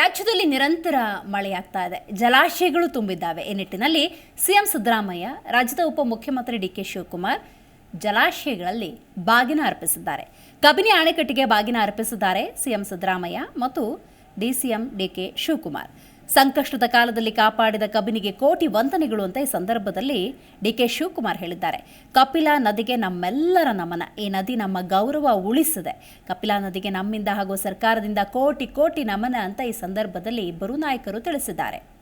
ರಾಜ್ಯದಲ್ಲಿ ನಿರಂತರ ಮಳೆಯಾಗ್ತಾ ಇದೆ. ಜಲಾಶಯಗಳು ತುಂಬಿದ್ದಾವೆ. ಈ ನಿಟ್ಟಿನಲ್ಲಿ ಸಿಎಂ ಸಿದ್ದರಾಮಯ್ಯ, ರಾಜ್ಯದ ಉಪಮುಖ್ಯಮಂತ್ರಿ ಡಿ ಕೆ ಶಿವಕುಮಾರ್ ಜಲಾಶಯಗಳಲ್ಲಿ ಬಾಗಿನ ಅರ್ಪಿಸಿದ್ದಾರೆ. ಕಬಿನಿ ಅಣೆಕಟ್ಟಿಗೆ ಬಾಗಿನ ಅರ್ಪಿಸಿದ್ದಾರೆ ಸಿಎಂ ಸಿದ್ದರಾಮಯ್ಯ ಮತ್ತು ಡಿಸಿಎಂ ಡಿಕೆ ಶಿವಕುಮಾರ್. ಸಂಕಷ್ಟದ ಕಾಲದಲ್ಲಿ ಕಾಪಾಡಿದ ಕಬಿನಿಗೆ ಕೋಟಿ ವಂದನೆಗಳು ಅಂತ ಈ ಸಂದರ್ಭದಲ್ಲಿ ಡಿಕೆ ಶಿವಕುಮಾರ್ ಹೇಳಿದ್ದಾರೆ. ಕಪಿಲಾ ನದಿಗೆ ನಮ್ಮೆಲ್ಲರ ನಮನ. ಈ ನದಿ ನಮ್ಮ ಗೌರವ ಉಳಿಸಿದೆ. ಕಪಿಲಾ ನದಿಗೆ ನಮ್ಮಿಂದ ಹಾಗೂ ಸರ್ಕಾರದಿಂದ ಕೋಟಿ ಕೋಟಿ ನಮನ ಅಂತ ಈ ಸಂದರ್ಭದಲ್ಲಿ ಇಬ್ಬರು ನಾಯಕರು ತಿಳಿಸಿದ್ದಾರೆ.